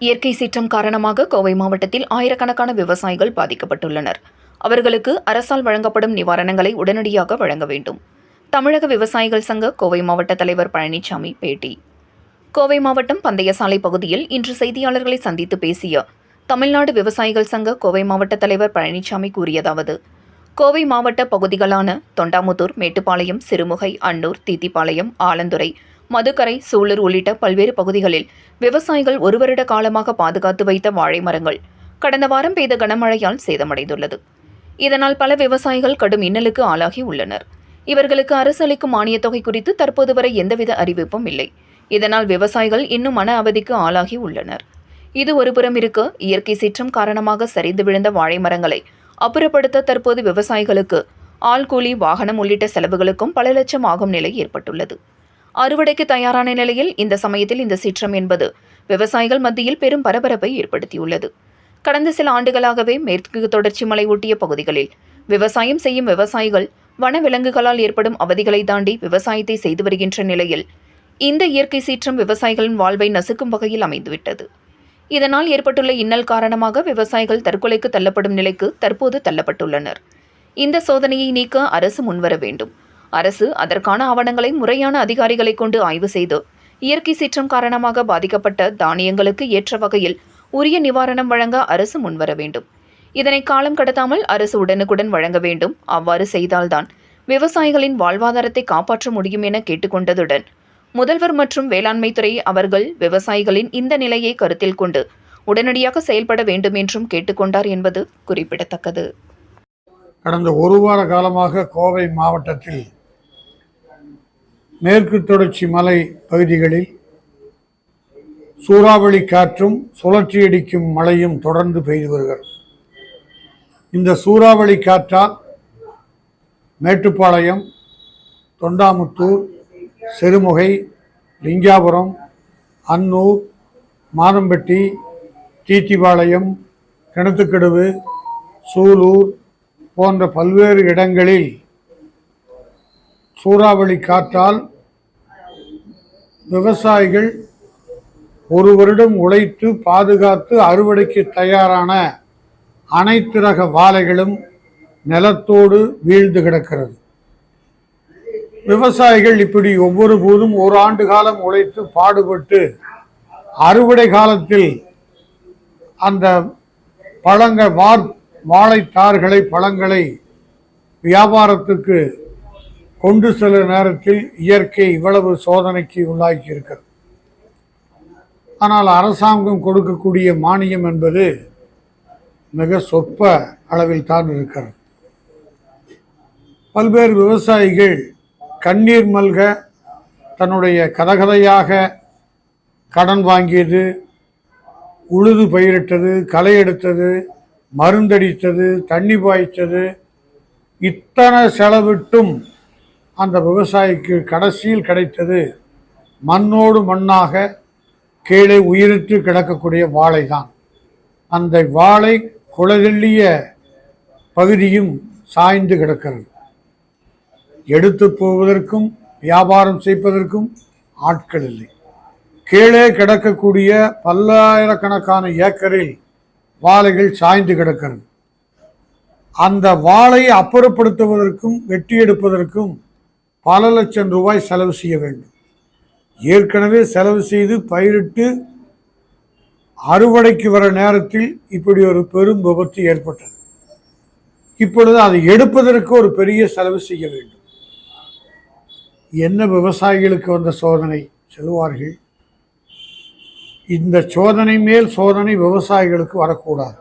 இயற்கை சீற்றம் காரணமாக கோவை மாவட்டத்தில் ஆயிரக்கணக்கான விவசாயிகள் பாதிக்கப்பட்டுள்ளனர். அவர்களுக்கு அரசால் வழங்கப்படும் நிவாரணங்களை உடனடியாக வழங்க வேண்டும். தமிழக விவசாயிகள் சங்க கோவை மாவட்ட தலைவர் பழனிசாமி பேட்டி. கோவை மாவட்டம் பந்தயசாலை பகுதியில் இன்று செய்தியாளர்களை சந்தித்து பேசிய தமிழ்நாடு விவசாயிகள் சங்க கோவை மாவட்ட தலைவர் பழனிசாமி கூறியதாவது கோவை மாவட்ட பகுதிகளான தொண்டாமுத்தூர் மேட்டுப்பாளையம் சிறுமுகை அன்னூர் தீத்திப்பாளையம் ஆலந்துறை மதுக்கரை சூலூர் உள்ளிட்ட பல்வேறு பகுதிகளில் விவசாயிகள் ஒரு வருட காலமாக பாதுகாத்து வைத்த வாழை மரங்கள் கடந்த வாரம் பெய்த கனமழையால் சேதமடைந்துள்ளது. இதனால் பல விவசாயிகள் கடும் இன்னலுக்கு ஆளாகி உள்ளனர். இவர்களுக்கு அரசு அளிக்கும் மானியத் தொகை குறித்து தற்போது வரை எந்தவித அறிவிப்பும் இல்லை. இதனால் விவசாயிகள் இன்னும் மன அவதிக்கு ஆளாகி உள்ளனர். இது ஒருபுறம் இருக்க. இயற்கை சீற்றம் காரணமாக சரிந்து விழுந்த வாழை மரங்களை அப்புறப்படுத்த தற்போது விவசாயிகளுக்கு ஆள் கூலி வாகனம் உள்ளிட்ட செலவுகளுக்கும் பல லட்சம் ஆகும் நிலை ஏற்பட்டுள்ளது. அறுவடைக்கு தயாரான நிலையில் இந்த சமயத்தில் இந்த சீற்றம் என்பது விவசாயிகள் மத்தியில் பெரும் பரபரப்பை ஏற்படுத்தியுள்ளது. கடந்த சில ஆண்டுகளாகவே மேற்கு தொடர்ச்சி மலை ஒட்டிய பகுதிகளில் விவசாயம் செய்யும் விவசாயிகள் வனவிலங்குகளால் ஏற்படும் அவதிகளை தாண்டி விவசாயத்தை செய்து வருகின்ற நிலையில் இந்த இயற்கை சீற்றம் விவசாயிகளின் வாழ்வை நசுக்கும் வகையில் அமைந்துவிட்டது. இதனால் ஏற்பட்டுள்ள இன்னல் காரணமாக விவசாயிகள் தற்கொலைக்கு தள்ளப்படும் நிலைக்கு தற்போது தள்ளப்பட்டுள்ளனர். இந்த சோதனையை நீக்க அரசு முன்வர வேண்டும். அரசு அதற்கான ஆவணங்களை முறையான அதிகாரிகளை கொண்டு ஆய்வு செய்து இயற்கை சீற்றம் காரணமாக பாதிக்கப்பட்ட தானியங்களுக்கு ஏற்ற வகையில் உரிய நிவாரணம் வழங்க அரசு முன்வர வேண்டும். இதனை காலம் கடத்தாமல் அரசு உடனுக்குடன் வழங்க வேண்டும். அவ்வாறு செய்தால்தான் விவசாயிகளின் வாழ்வாதாரத்தை காப்பாற்ற முடியும் என கேட்டுக்கொண்டதுடன் முதல்வர் மற்றும் வேளாண்மை துறை அவர்கள் விவசாயிகளின் இந்த நிலையை கருத்தில் கொண்டு உடனடியாக செயல்பட வேண்டும் என்றும் கேட்டுக்கொண்டார் என்பது குறிப்பிடத்தக்கது. கடந்த ஒரு வார காலமாக கோவை மாவட்டத்தில் மேற்கு தொடர்ச்சி மலை பகுதிகளில் சூறாவளி காற்றும் சுழற்சியடிக்கும் மழையும் தொடர்ந்து பெய்து வருகிறது. இந்த சூறாவளி காற்றால் மேட்டுப்பாளையம் தொண்டாமுத்தூர் செருமுகை லிங்காபுரம் அன்னூர் மாதம்பட்டி தீத்திபாளையம் கிணத்துக்கடுவு சூலூர் போன்ற பல்வேறு இடங்களில் சூறாவளி காற்றால் விவசாயிகள் ஒரு வருடம் உழைத்து பாதுகாத்து அறுவடைக்கு தயாரான அனைத்து ரக வாழைகளும் நிலத்தோடு வீழ்ந்து கிடக்கிறது. விவசாயிகள் இப்படி ஒவ்வொரு போதும் ஒரு ஆண்டு காலம் உழைத்து பாடுபட்டு அறுவடை காலத்தில் அந்த பழங்கள் வார் வாழைத்தார்களை பழங்களை வியாபாரத்துக்கு கொண்டு செல்ல நேரத்தில் இயற்கை இவ்வளவு சோதனைக்கு உள்ளாக்கி இருக்கிறது ஆனால் அரசாங்கம் கொடுக்கக்கூடிய மானியம் என்பது மிக சொற்ப அளவில் தான் இருக்கிறது. பல்வேறு விவசாயிகள் கண்ணீர் மல்க தன்னுடைய கதகதையாக கடன் வாங்கியது உழுது பயிரிட்டது களை எடுத்தது மருந்தடித்தது தண்ணி பாய்ச்சது இத்தனை செலவிட்டும் அந்த விவசாயிக்கு கடைசியில் கிடைத்தது மண்ணோடு மண்ணாக கீழே உயிரிட்டு கிடக்கக்கூடிய வாழை தான் அந்த வாழை குலதெல்லிய பகுதியும் சாய்ந்து கிடக்கிறது. எடுத்து போவதற்கும் வியாபாரம் செய்வதற்கும் ஆட்கள் இல்லை. கீழே கிடக்கக்கூடிய பல்லாயிரக்கணக்கான ஏக்கரில் வாழைகள் சாய்ந்து கிடக்கிறது. அந்த வாழையை அப்புறப்படுத்துவதற்கும் வெட்டி எடுப்பதற்கும் பல லட்சம் ரூபாய் செலவு செய்ய வேண்டும். ஏற்கனவே செலவு செய்து பயிரிட்டு அறுவடைக்கு வர நேரத்தில் இப்படி ஒரு பெரும் விபத்து ஏற்பட்டது. இப்பொழுது அதை எடுப்பதற்கு ஒரு பெரிய செலவு செய்ய வேண்டும். என்ன விவசாயிகளுக்கு வந்த சோதனை? சொல்லுவார்கள் இந்த சோதனை மேல் சோதனை விவசாயிகளுக்கு வரக்கூடாது.